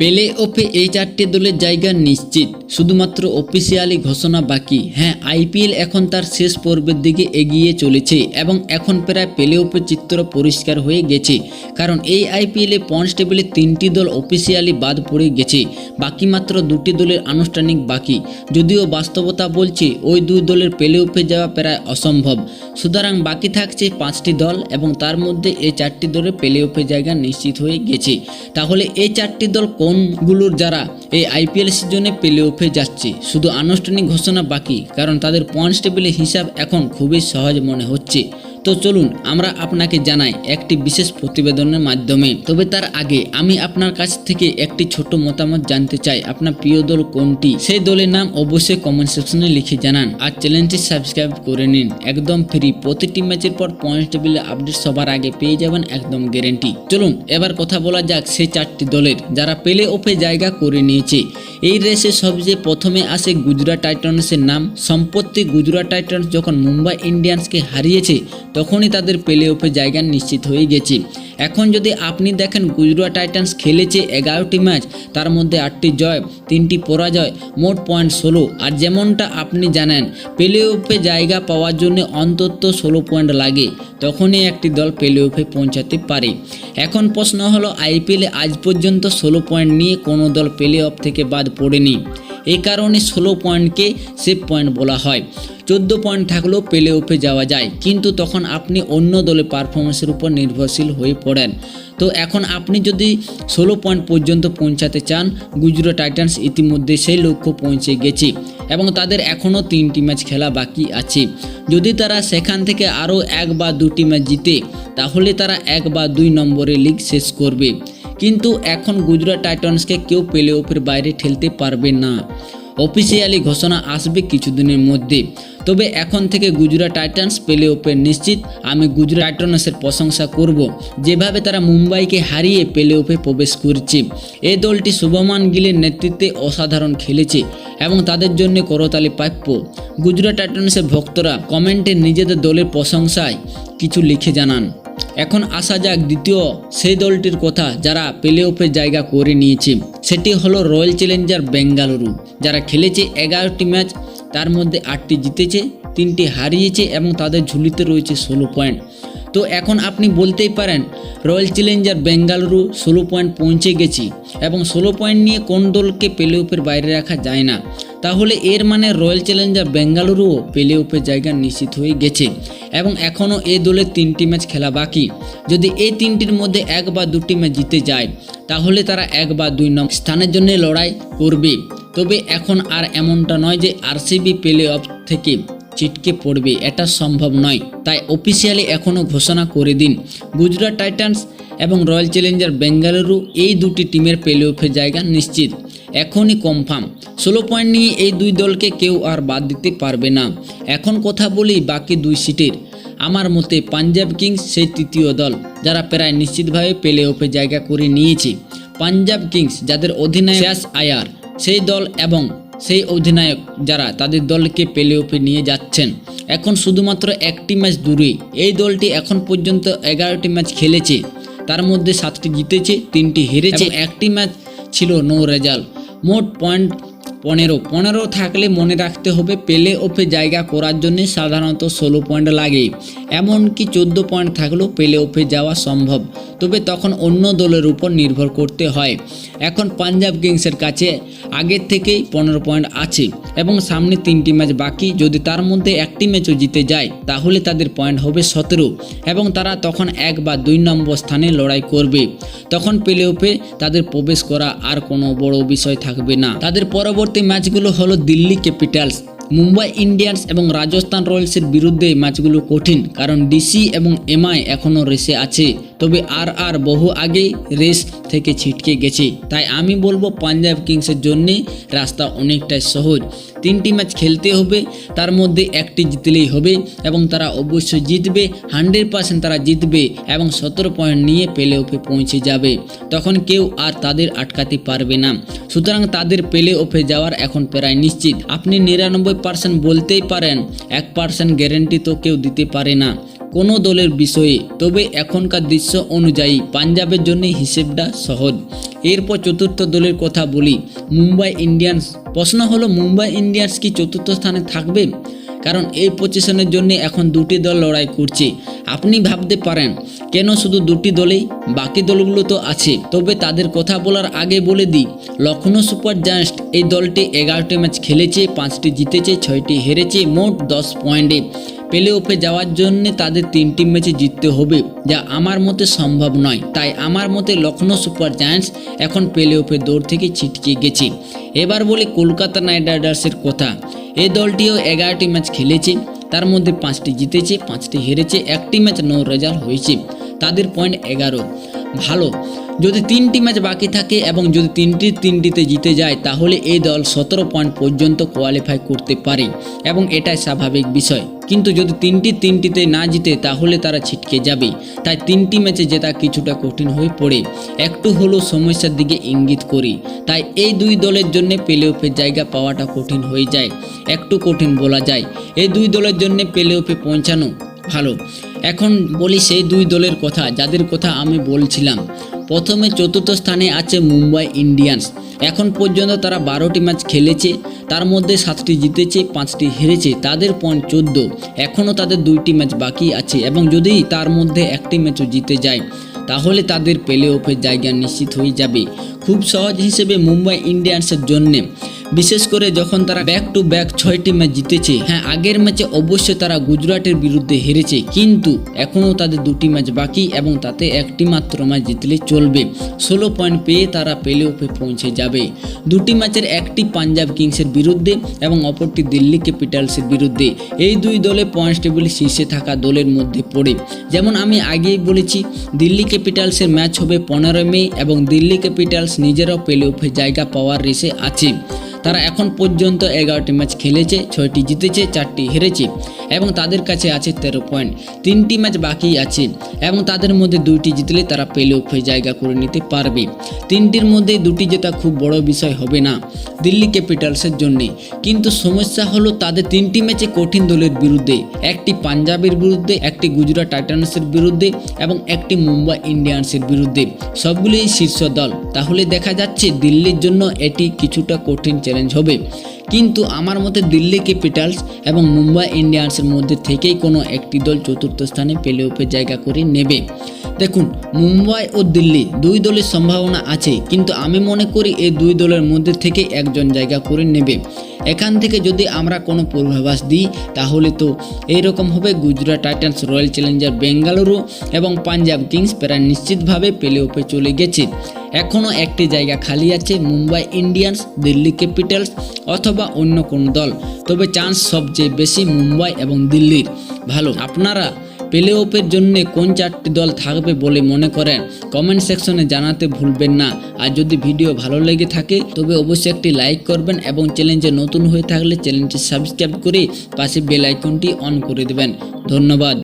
Play অফে এই চারটি দলের জায়গা নিশ্চিত। শুধুমাত্র অফিসিয়ালি ঘোষণা বাকি। হ্যাঁ আইপিএল এখন তার শেষ পর্বের দিকে এগিয়ে চলেছে এবং এখন প্রায় প্লে অফের চিত্র পরিষ্কার হয়ে গেছে। কারণ এই আইপিএলে পয়েন্টস টেবিলে তিনটি দল অফিসিয়ালি বাদ পড়ে গেছে। বাকি মাত্র দুটি দলের আনুষ্ঠানিক বাকি। যদিও বাস্তবতা বলছে, ওই দুই দলের প্লে অফে যাওয়া প্রায় অসম্ভব। সুতরাং বাকি থাকছে পাঁচটি দল এবং তার মধ্যে এই চারটি দলের প্লে অফে জায়গা নিশ্চিত হয়ে গেছে। তাহলে এই চারটি দল কোনগুলোর যারা এই আইপিএল সিজনে প্লে অফে যাচ্ছে। শুধু আনুষ্ঠানিক ঘোষণা বাকি, কারণ তাদের পয়েন্টস টেবিলের হিসাব এখন খুবই সহজ মনে হচ্ছে। তো চলুন, আমরা আপনাকে জানাই একটি বিশেষ প্রতিবেদনের মাধ্যমে। তবে তার আগে, আমি আপনার কাছ থেকে একটি ছোট মতামত জানতে চাই। আপনার প্রিয় দল কোনটি? সেই দলের নাম অবশ্যই কমেন্ট সেকশনে লিখে জানান আর চ্যানেলটি সাবস্ক্রাইব করে নিন। একদম ফ্রি প্রতিটি ম্যাচের পর পয়েন্ট টেবিলে আপডেট সবার আগে পেয়ে যাবেন একদম গ্যারেন্টি চলুন, এবার কথা বলা যাক সেই চারটি দলের, যারা প্লে অফে জায়গা করে নিয়েছে। এই রেসে সবচেয়ে প্রথমে আসে গুজরাট টাইটান্সের নাম। সম্পত্তি গুজরাট টাইটান্স যখন মুম্বাই ইন্ডিয়ান্সকে হারিয়েছে তখনই তাদের প্লে অফে জায়গা নিশ্চিত হয়ে গেছে। এখন যদি আপনি দেখেন গুজরাট টাইটান্স খেলেছে এগারোটি ম্যাচ, তার মধ্যে আটটি জয়, তিনটি পরাজয়, মোট পয়েন্ট ষোলো। আর যেমনটা আপনি জানেন, প্লে অফে জায়গা পাওয়ার জন্য অন্তত ষোলো পয়েন্ট লাগে। তখনই একটি দল প্লে অফে পৌঁছাতে পারে। এখন প্রশ্ন হলো, আইপিএলে আজ পর্যন্ত ষোলো পয়েন্ট নিয়ে কোনো দল প্লে অফ থেকে বাদ পড়েনি। এই কারণে ষোলো পয়েন্টকে সেফ পয়েন্ট বলা হয়। চোদ্দ পয়েন্ট থাকলেও প্লে অফে যাওয়া যায়। কিন্তু তখন আপনি অন্য দলের পারফরমেন্সের উপর নির্ভরশীল হয়ে পড়েন। তো এখন আপনি যদি ষোলো পয়েন্ট পর্যন্ত পৌঁছাতে চান, গুজরাট টাইটান্স ইতিমধ্যে সেই লক্ষ্য পৌঁছে গেছে এবং তাদের এখনও তিনটি ম্যাচ খেলা বাকি আছে। যদি তারা সেখান থেকে আরও এক বা দুটি ম্যাচ জিতে, তাহলে তারা এক বা দুই নম্বরে লিগ শেষ করবে। কিন্তু এখন গুজরাট টাইটান্সকে কেউ প্লে অফের বাইরে ঠেলতে পারবে না। অফিসিয়ালি ঘোষণা আসবে কিছুদিনের মধ্যে। তবে এখন থেকে গুজরাট টাইটান্স প্লে অফের নিশ্চিত আমি গুজরাট টাইটান্সের প্রশংসা করব। যেভাবে তারা মুম্বাইকে হারিয়ে প্লে অফে প্রবেশ করছে। এই দলটি শুভমান গিলের নেতৃত্বে অসাধারণ খেলেছে এবং তাদের জন্য করতালি প্রাপ্য। গুজরাট টাইটান্সের ভক্তরা কমেন্টে নিজেদের দলের প্রশংসায় কিছু লিখে জানান। এখন আসা যাক দ্বিতীয় সেই দলটির কথা যারা প্লে অফে জায়গা করে নিয়েছে। সেটি হলো রয়্যাল চ্যালেঞ্জার বেঙ্গালুরু যারা খেলেছে এগারোটি ম্যাচ তার মধ্যে আটটি জিতেছে, তিনটি হারিয়েছে এবং তাদের ঝুলিতে রয়েছে ষোলো পয়েন্ট তো এখন আপনি বলতেই পারেন রয়্যাল চ্যালেঞ্জার বেঙ্গালুরু ষোলো পয়েন্ট পৌঁছে গেছি এবং ষোলো পয়েন্ট নিয়ে কোন দলকে প্লে অফের বাইরে রাখা যায় না। তাহলে এর মানে রয়্যাল চ্যালেঞ্জার বেঙ্গালুরুও প্লে অফের জায়গা নিশ্চিত হয়ে গেছে। এবং এখনও এই দলের তিনটি ম্যাচ খেলা বাকি। যদি এই তিনটির মধ্যে এক বা দুটি ম্যাচ জিতে যায়, তাহলে তারা এক বা দুই নম্বর স্থানের জন্য লড়াই করবে। তবে এখন আর এমনটা নয় যে আরসিবি প্লে অফ থেকে চিটকে পড়বে, এটা সম্ভব নয়। তাই অফিসিয়ালি এখনও ঘোষণা করে দিন, গুজরাট টাইটান্স এবং রয়্যাল চ্যালেঞ্জার বেঙ্গালুরু এই দুটি টিমের প্লে অফের জায়গা নিশ্চিত। এখনই কনফার্ম ষোলো পয়েন্ট নিয়ে এই দুই দলকে কেউ আর বাদ দিতে পারবে না। এখন কথা বলি বাকি দুই সিটের। আমার মতে পাঞ্জাব কিংস সেই তৃতীয় দল, যারা প্রায় নিশ্চিতভাবে প্লে অফে জায়গা করে নিয়েছে। পাঞ্জাব কিংস যাদের অধিনায়ক আয়ার, সেই দল এবং সেই অধিনায়ক যারা তাদের দলকে প্লে অফে নিয়ে যাচ্ছেন। এখন শুধুমাত্র একটি ম্যাচ দূরে। এই দলটি এখন পর্যন্ত এগারোটি ম্যাচ খেলেছে। তার মধ্যে সাতটি জিতেছে, তিনটি হেরেছে একটি ম্যাচ ছিল নো রেজাল্ট মোট পয়েন্ট পনেরো। পনেরো থাকলে মনে রাখতে হবে, প্লে অফে জায়গা করার জন্য সাধারণত ষোলো পয়েন্ট লাগে এমনকি চোদ্দ পয়েন্ট থাকলেও প্লে অফে যাওয়া সম্ভব। তবে তখন অন্য দলের উপর নির্ভর করতে হয়। এখন পাঞ্জাব কিংসের কাছে আগের থেকেই পনেরো পয়েন্ট আছে এবং সামনে তিনটি ম্যাচ বাকি। যদি তার মধ্যে একটি ম্যাচও জিতে যায়, তাহলে তাদের পয়েন্ট হবে সতেরো এবং তারা তখন এক বা দুই নম্বর স্থানে লড়াই করবে। তখন প্লে অফে তাদের প্রবেশ করা আর কোনো বড় বিষয় থাকবে না। তাদের পরবর্তী ম্যাচগুলো হলো দিল্লি ক্যাপিটালস। মুম্বাই ইন্ডিয়ান্স এবং রাজস্থান রয়্যালসের বিরুদ্ধে ম্যাচগুলো কঠিন, কারণ ডিসি এবং এমআই এখনও রেসে আছে। তবে আর আর বহু আগেই রেস থেকে ছিটকে গেছে। তাই আমি বলব পাঞ্জাব কিংসের জন্যে রাস্তা অনেকটাই সহজ। তিনটি ম্যাচ খেলতে হবে, তার মধ্যে একটি জিতলেই হবে এবং তারা অবশ্যই জিতবে, হান্ড্রেড পার্সেন্ট তারা জিতবে এবং সতেরো পয়েন্ট নিয়ে প্লে অফে পৌঁছে যাবে। তখন কেউ আর তাদের আটকাতে পারবে না। সুতরাং তাদের প্লে অফে যাওয়ার এখন প্রায় নিশ্চিত। আপনি নিরানব্বই পার্সেন্ট বলতেই পারেন, এক পার্সেন্ট গ্যারেন্টি তো কেউ দিতে পারে না। কোনো দলের বিষয়ে, তবে এখনকার দৃশ্য অনুযায়ী পাঞ্জাবের জন্য হিসেবটা সহজ। এরপর চতুর্থ দলের কথা বলি, মুম্বাই ইন্ডিয়ান্স। প্রশ্ন হলো, মুম্বাই ইন্ডিয়ান্স কি চতুর্থ স্থানে থাকবে? কারণ এই পজিশনের জন্য এখন দুটি দল লড়াই করছে। আপনি ভাবতে পারেন, কেন শুধু দুটি দলেই, বাকি দলগুলো তো আছে। তবে তাদের কথা বলার আগে বলে দিই লখনৌ সুপার জায়ান্টস এই দলটি এগারোটি ম্যাচ খেলেছে, পাঁচটি জিতেছে, ছয়টি হেরেছে, মোট দশ পয়েন্টে। প্লে অফে যাওয়ার জন্য তাদের তিনটি ম্যাচে জিততে হবে, যা আমার মতে সম্ভব নয়। তাই আমার মতে লখনৌ সুপার জায়ান্টস এখন প্লে অফে দৌড় থেকে ছিটকে গেছে। এবার বলি কলকাতা নাইট রাইডার্সের কথা। এই দলটিও এগারোটি ম্যাচ খেলেছে, তার মধ্যে পাঁচটি জিতেছে, পাঁচটি হেরেছে, একটি ম্যাচ নো রেজাল্ট হয়েছে। তাদের পয়েন্ট এগারো। ভালো। যদি তিনটি ম্যাচ বাকি থাকে এবং যদি তিনটি তিনটিতে জিতে যায়, তাহলে এই দল সতেরো পয়েন্ট পর্যন্ত কোয়ালিফাই করতে পারে এবং এটাই স্বাভাবিক বিষয়। কিন্তু যদি তিনটি তিনটিতে না জিতে, তাহলে তারা ছিটকে যাবে। তাই তিনটি ম্যাচে জেতা কিছুটা কঠিন হয়ে পড়ে। একটু হলেও সমস্যার দিকে ইঙ্গিত করি। তাই এই দুই দলের জন্য প্লে অফের জায়গা পাওয়াটা কঠিন হয়ে যায়। একটু কঠিন বলা যায়। এই দুই দলের জন্য প্লে অফে পৌঁছানো ভালো। এখন বলি সেই দুই দলের কথা, যাদের কথা আমি বলছিলাম। প্রথমে চতুর্থ স্থানে আছে মুম্বাই ইন্ডিয়ান্স। এখন পর্যন্ত তারা বারোটি ম্যাচ খেলেছে, তার মধ্যে সাতটি জিতেছে, পাঁচটি হেরেছে, তাদের পয়েন্ট চোদ্দ। এখনও তাদের দুইটি ম্যাচ বাকি আছে এবং যদি তার মধ্যে একটি ম্যাচও জিতে যায়, তাহলে তাদের প্লে অফের জায়গা নিশ্চিত হয়ে যাবে। খুব সহজ হিসেবে মুম্বাই ইন্ডিয়ান্সের জন্য বিশেষ করে যখন তারা ব্যাক টু ব্যাক ছয়টি ম্যাচ জিতেছে হ্যাঁ আগের ম্যাচে অবশ্যই তারা গুজরাটের বিরুদ্ধে হেরেছে, কিন্তু এখনও তাদের দুটি ম্যাচ বাকি এবং তাতে একটি মাত্র ম্যাচ জিতলে চলবে। ষোলো পয়েন্ট পেয়ে তারা প্লে অফে পৌঁছে যাবে। দুটি ম্যাচের একটি পাঞ্জাব কিংসের বিরুদ্ধে এবং অপরটি দিল্লি ক্যাপিটালসের বিরুদ্ধে। এই দুই দলে পয়েন্ট টেবিল শীর্ষে থাকা দলের মধ্যে পড়ে। যেমন আমি আগেই বলেছি, দিল্লি ক্যাপিটালসের ম্যাচ হবে পনেরোই মে এবং দিল্লি ক্যাপিটালস নিজেরাও প্লে অফে জায়গা পাওয়ার রেসে আছে। তারা এখন পর্যন্ত এগারোটি ম্যাচ খেলেছে, ছয়টি জিতেছে, চারটি হেরেছে এবং তাদের কাছে আছে তেরো পয়েন্ট তিনটি ম্যাচ বাকি আছে এবং তাদের মধ্যে দুইটি জিতলে তারা প্লে অফে জায়গা করে নিতে পারবে। তিনটির মধ্যে দুটি জেতা খুব বড় বিষয় হবে না দিল্লি ক্যাপিটালসের জন্যে। কিন্তু সমস্যা হলো তাদের তিনটি ম্যাচে কঠিন দলের বিরুদ্ধে। একটি পাঞ্জাবের বিরুদ্ধে, একটি গুজরাট টাইটান্সের বিরুদ্ধে এবং একটি মুম্বাই ইন্ডিয়ান্সের বিরুদ্ধে। সবগুলোই শীর্ষ দল। তাহলে দেখা যাচ্ছে দিল্লির জন্য এটি কিছুটা কঠিন চ্যালেঞ্জ হবে। কিন্তু আমার মতে দিল্লি ক্যাপিটালস এবং মুম্বাই ইন্ডিয়ান্সের মধ্যে থেকেই কোনো একটি দল চতুর্থ স্থানে প্লে অফে জায়গা করে নেবে। দেখুন, মুম্বাই ও দিল্লি দুই দলের সম্ভাবনা আছে, কিন্তু আমি মনে করি এই দুই দলের মধ্যে থেকে একজন জায়গা করে নেবে। এখান থেকে যদি আমরা কোনো পূর্বাভাস দিই, তাহলে তো এইরকম হবে Gujarat Titans royal challenger Bengaluru এবং পাঞ্জাব কিংস প্রায় নিশ্চিতভাবে প্লে অফে চলে গেছে। এখনও একটি জায়গা খালি আছে, মুম্বাই ইন্ডিয়ান্স, দিল্লি ক্যাপিটালস অথবা অন্য কোনো দল। তবে চান্স সবচেয়ে বেশি মুম্বাই এবং দিল্লির। ভালো, আপনারা প্লে অফের জন্য কোন চারটি দল থাকবে বলে মনে করেন? কমেন্ট সেকশনে জানাতে ভুলবেন না। আর যদি ভিডিও ভালো লেগে থাকে, তবে অবশ্যই একটি লাইক করবেন এবং চ্যালেঞ্জে নতুন হয়ে থাকলে চ্যানেলটি সাবস্ক্রাইব করে পাশে বেল আইকনটি অন করে দেবেন। ধন্যবাদ।